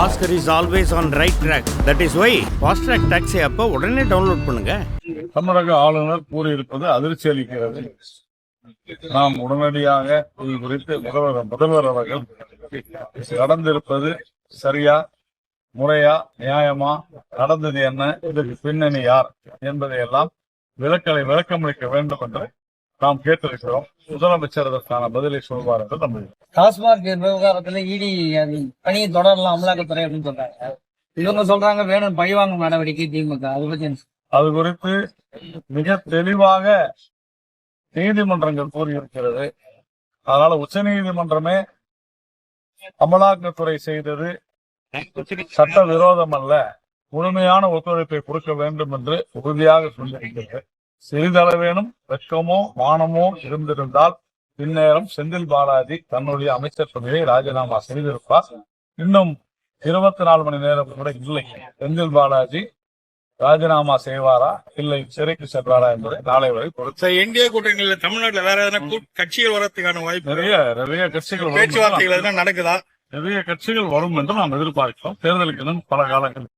Oscar is always on right track that is why fast track taxi அப்போ உடனே download பண்ணுங்க. தமிழக ஆளுநர் கூறியிருப்பது அதிர்ச்சி அளிக்கிறது. நாம் உடனடியாக இது குறித்து முதல்வர் முதல்வர் அவர்கள் நடந்திருப்பது சரியா முறையா நியாயமா நடந்தது என்ன இதற்கு பின்னணி யார் என்பதை எல்லாம் விளக்கலை விளக்கமளிக்க வேண்டும் என்று நாம் கேட்டிருக்கிறோம். முதலமைச்சர் அதற்கான பதிலை சொல்வார் என்று நம்புகிறோம் டாஸ்மாக் விவகாரத்துல இடி பணியை தொடரலாம் அமலாக்கத்துறை அப்படின்னு சொல்றாங்க. இவங்க சொல்றாங்க வேணும் பழிவாங்கும் நடவடிக்கை திமுக. அதை பத்தி அது குறித்து மிக தெளிவாக நீதிமன்றங்கள் கூறியிருக்கிறது. அதனால உச்ச நீதிமன்றமே அமலாக்கத்துறை செய்தது சட்ட விரோதம் அல்ல முழுமையான ஒத்துழைப்பை கொடுக்க வேண்டும் என்று உறுதியாக சொல்லியிருக்கிறது. சிறிதளவேனும் வெட்கமோ மானமோ இருந்திருந்தால் பின்னேரம் செந்தில் பாலாஜி தன்னுடைய அமைச்சர் பதவியை ராஜினாமா செய்திருப்பார். இன்னும் இருபத்தி நாலு மணி நேரம் கூட இல்லை. செந்தில் பாலாஜி ராஜினாமா செய்வாரா? இல்லை சிறைக்கு செல்வாரா என்பதை நாளை வரை பொறுத்து. என்டிஏ கூட்டணியில தமிழ்நாட்டுல வேற எதனா கட்சிகள் வரதுக்கான வாய்ப்பு நிறைய நிறைய கட்சிகள் பேச்சுவார்த்தைகள் எதனா நடக்குதா? நிறைய கட்சிகள் வரும் என்று நாம் எதிர்பார்க்கிறோம். தேர்தலுக்கு இன்னும் பல காலங்கள்.